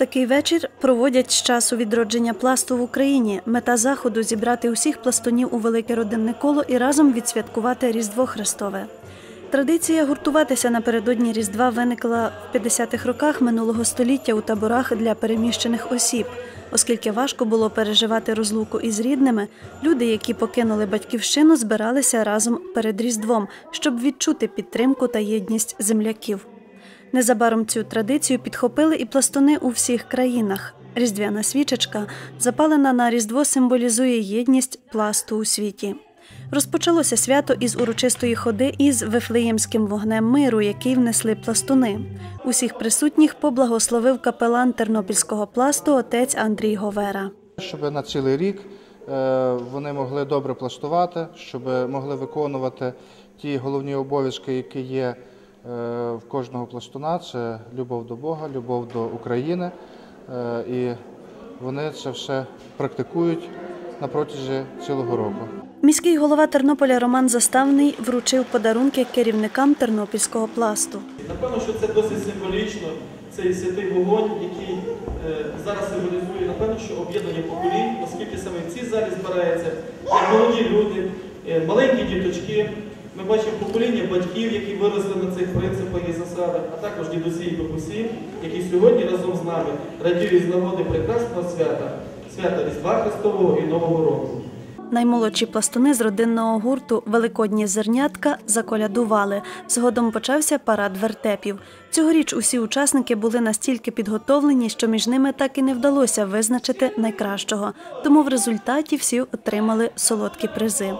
Такий вечір проводять з часу відродження пласту в Україні. Мета заходу зібрати усіх пластунів у велике родинне коло і разом відсвяткувати Різдво Христове. Традиція гуртуватися напередодні Різдва виникла в 50-х роках минулого століття у таборах для переміщених осіб. Оскільки важко було переживати розлуку із рідними, люди, які покинули батьківщину, збиралися разом перед Різдвом, щоб відчути підтримку та єдність земляків. Незабаром цю традицію підхопили і пластуни у всіх країнах. Різдвяна свічечка, запалена на Різдво, символізує єдність пласту у світі. Розпочалося свято із урочистої ходи із вифлеємським вогнем миру, який внесли пластуни. Усіх присутніх поблагословив капелан тернопільського пласту отець Андрій Говера. Щоб на цілий рік е, вони могли добре пластувати, щоб могли виконувати ті головні обов'язки, які є в кожного пластуна це любов до Бога, любов до України. Е, І вони це все практикують на протязі цілого року. Міський голова Тернополя Роман Заставний вручив подарунки керівникам тернопільського пласту. Напевно, що це досить символічно. Цей святий вогонь, який е, зараз символізує, напевно, що об'єднання поколінь, оскільки саме в цій залі збираються молоді люди, е, маленькі діточки. Ми бачимо покоління батьків, які виросли на цих принципах і засадах, а також дідусі і бабусі, які сьогодні разом з нами радіють з нагоди прекрасного свята, свята Різдва Христового і Нового року. Наймолодші пластуни з родинного гурту Великодні зернятка заколядували. Згодом почався парад вертепів. Цьогоріч усі учасники були настільки підготовлені, що між ними так і не вдалося визначити найкращого. Тому в результаті всі отримали солодкі призи.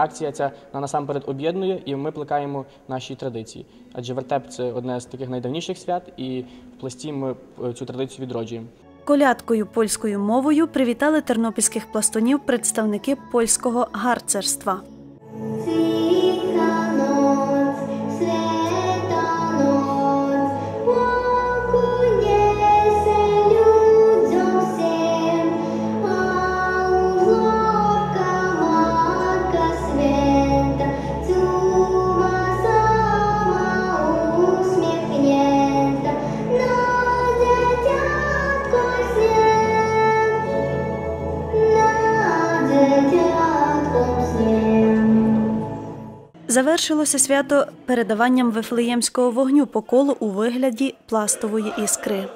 Акція ця вона насамперед об'єднує, і ми плекаємо наші традиції. Адже вертеп це одне з таких найдавніших свят, і в пласті ми е, цю традицію відроджуємо. Колядкою польською мовою привітали тернопільських пластунів представники польського гарцерства. Завершилося свято передаванням вифлеємського вогню по колу у вигляді пластової іскри.